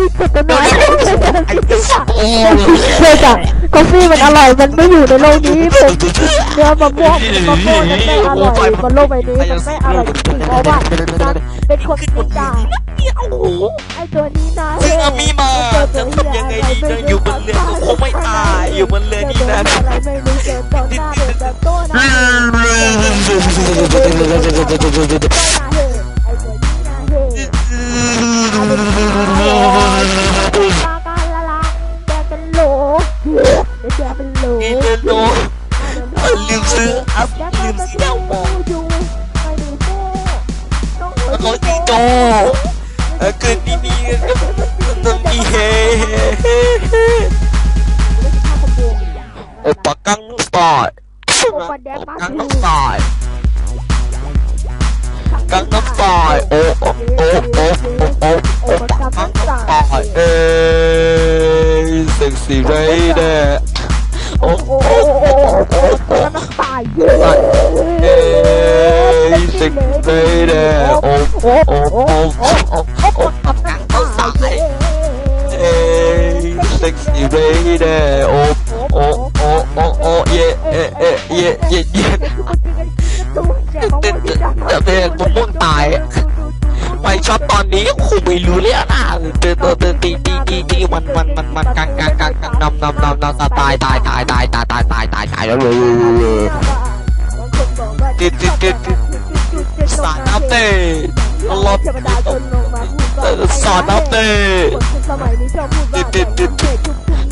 ดิเผ็ดตัวน้อยเผ็ดอะกาแฟมันอร่อยมันไม่อยู่ในโลกนี้ผมเนื้อมะม่วงมะม่วงมันไม่อร่อยบนโลกใบนี้มันไม่อร่อยจริงเพราะว่าฉันเป็นคนจริงจังไอ้ตัวนี้นะเฮ้ยอามีมาจะทำยังไงดีจะอยู่บนเรือคงไม่ตายอยู่บนเรือนี่นะอะไรไม่รู้เจอตอนหน้าเด็กแบบโตนะ Oh, โอปะกังตอดโอปังต้องตอดกังต้องตอดโอโอโอโอโอโอปะกังต้องตอดเอ้ยเซ็กซี่ไรเด้โอโอโอโอโอปะกังต้องตอดเอ้ยเซ็กซี่ไรเด้โอโอโอโอ เบย์เดย์โอ้โอโอโอโอเย่เอเอเย่เย่เย่เต้นเต้นผมม่งตายไปช็อตตอนนี้คูไม่รู้เรื่องนะเต้นเต้นตีตีตีตีมันมันมันมันกังกังกังกังนำนำนำนำตายตายตายตายตายตายตายตายตายแล้วเลยติเต้ดติดสารอัปเดตลบสารอัปเดตติเต้ดติด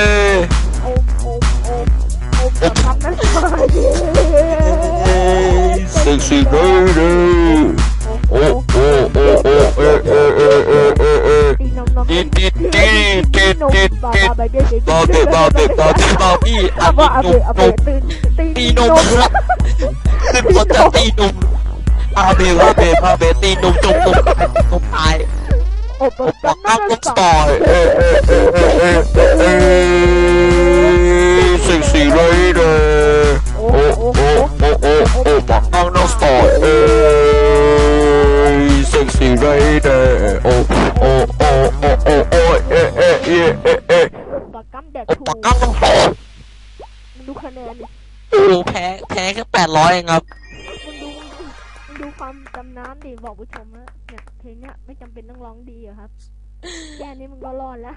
lady โอมโอมโอมโอมจะทำนั้นไป sexy lady โอ้โอ้โอ้โอ้เอเอเอเอเอเอตีนมนมติดติดติดติดติดติดบาเบเบบาเบบาเบาเบบาบี้อาอันบะนี้อาเบนมอาเบนมตื่นตีตีนมครับขึ้นบนจะตีนมอาเบอาเบอาเบตีนมจมนมนมตายโอ้ปโอ้ะปากน้ำนมสปอยเอเอเอเอเอเอ อ้ถูปากน้ำนมสปอยมึงดูคะแนนดิโอ้แพ้แพ้แค่แปดร้อยเองครับ มึงดูมึงดูความจำน้ำดิบอกผู้ชมนะเนี่ยเพลงเนี้ยไม่จำเป็นต้องร้องดีอะครับแค่นี้มึงก็รอดแล้ว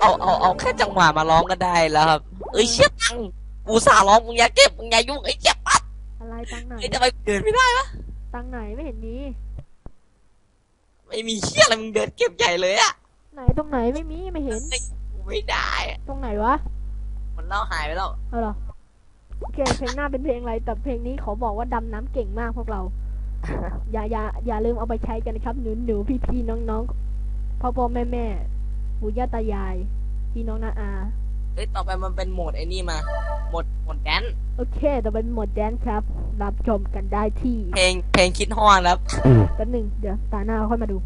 เอาเอาเอาแค่จังหวะมาร้องก็ได้แล้วครับ เอ้ยเชี่ยตังกูสาร้องมึงอย่าเก็บมึงอย่ายุ่งไอ้เจ็บปัดอะไรตังไหนไอ้ยทำไมเดินไม่ได้วะตังไหนไม่เห็นมีไม่มีเชี่ยอะไรมึงเดินเก็บใหญ่เลยอะไหนตรงไหนไม่มีไม่เห็นกู ไม่ได้อะตรงไหนวะมันเล่าหายไปแล้วเอาเหรอโอเคเพลงหน้าเป็นเพลงอะไรแต่เพลงนี้ขอบอกว่าดำน้ำเก่งมากพวกเรา อย่าอย่าอย่าลืมเอาไปใช้กันนะครับหนูหนูพี่พี่น้องน้องพ่อพ่อแม่แม่ปู่ย่าตายาย พี่น้องนาอาเอ้ยต่อไปมันเป็นโหมดไอ้นี่มา โหมดโหมดแดนซ์โอเคแต่เป็นโหมดแดนซ์ครับ รับชมกันได้ที่เพลงเพลงคิดฮอนครับ แป๊บหนึ่งเดี๋ยวตาหน้าค่อยมาดู